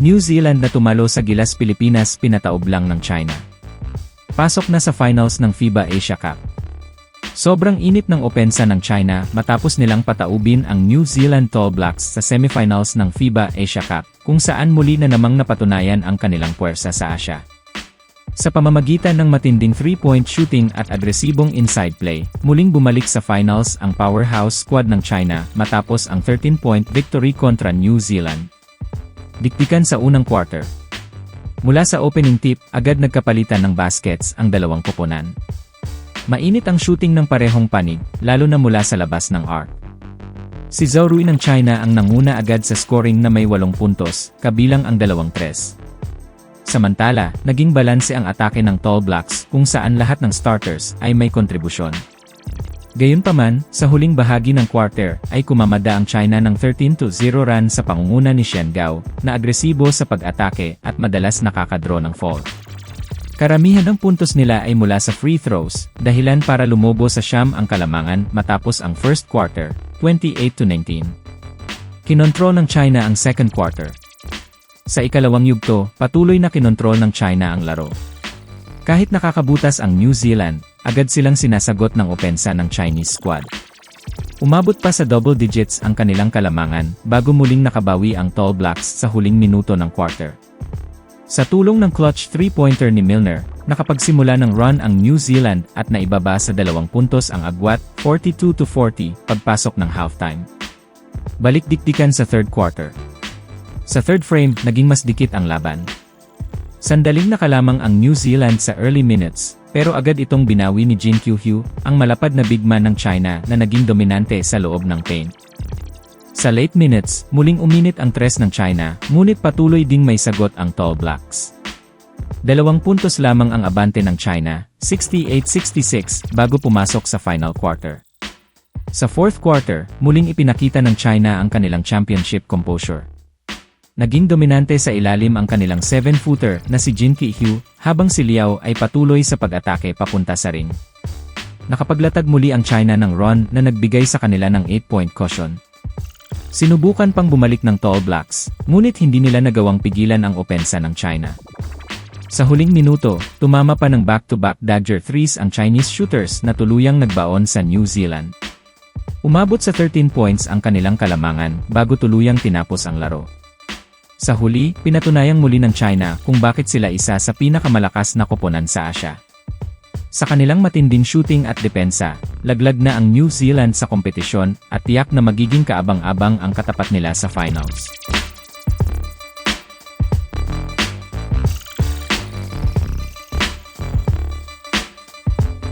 New Zealand na tumalo sa Gilas Pilipinas pinataob lang ng China. Pasok na sa finals ng FIBA Asia Cup. Sobrang init ng opensa ng China matapos nilang pataubin ang New Zealand Tall Blacks sa semifinals ng FIBA Asia Cup, kung saan muli na namang napatunayan ang kanilang puwersa sa Asia. Sa pamamagitan ng matinding three-point shooting at agresibong inside play, muling bumalik sa finals ang powerhouse squad ng China matapos ang 13-point victory kontra New Zealand. Diktikan sa unang quarter. Mula sa opening tip, agad nagkapalitan ng baskets ang dalawang koponan. Mainit ang shooting ng parehong panig, lalo na mula sa labas ng arc. Si Zhao Rui ng China ang nanguna agad sa scoring na may 8 puntos, kabilang ang dalawang tres. Samantala, naging balanse ang atake ng Tall Blacks kung saan lahat ng starters ay may kontribusyon. Gayunpaman, sa huling bahagi ng quarter ay kumamada ang China ng 13-0 run sa pangunguna ni Shen Gao na agresibo sa pag-atake at madalas nakakadraw ng fall. Karamihan ng puntos nila ay mula sa free throws, dahilan para lumobo sa siyam ang kalamangan matapos ang first quarter, 28-19. Kinontrol ng China ang second quarter. Sa ikalawang yugto, patuloy na kinontrol ng China ang laro. Kahit nakakabutas ang New Zealand, agad silang sinasagot ng opensa ng Chinese squad. Umabot pa sa double digits ang kanilang kalamangan bago muling nakabawi ang Tall Blacks sa huling minuto ng quarter. Sa tulong ng clutch three-pointer ni Milner, nakapagsimula ng run ang New Zealand at naibaba sa dalawang puntos ang agwat 42-40 pagpasok ng halftime. Balik dikdikan sa third quarter. Sa third frame, naging mas dikit ang laban. Sandaling nakalamang ang New Zealand sa early minutes, pero agad itong binawi ni Jin Q-Hugh, ang malapad na big man ng China na naging dominante sa loob ng paint. Sa late minutes, muling uminit ang tres ng China, ngunit patuloy ding may sagot ang Tall Blacks. Dalawang puntos lamang ang abante ng China, 68-66, bago pumasok sa final quarter. Sa fourth quarter, muling ipinakita ng China ang kanilang championship composure. Naging dominante sa ilalim ang kanilang 7-footer na si Jin Ki-hyu, habang si Liao ay patuloy sa pag-atake papunta sa ring. Nakapaglatag muli ang China ng run na nagbigay sa kanila ng 8-point cushion. Sinubukan pang bumalik ng Tall Blacks, ngunit hindi nila nagawang pigilan ang opensa ng China. Sa huling minuto, tumama pa ng back-to-back dagger threes ang Chinese shooters na tuluyang nagbaon sa New Zealand. Umabot sa 13 points ang kanilang kalamangan bago tuluyang tinapos ang laro. Sa huli, pinatunayang muli ng China kung bakit sila isa sa pinakamalakas na koponan sa Asia. Sa kanilang matinding shooting at depensa, laglag na ang New Zealand sa kompetisyon at tiyak na magiging kaabang-abang ang katapat nila sa finals.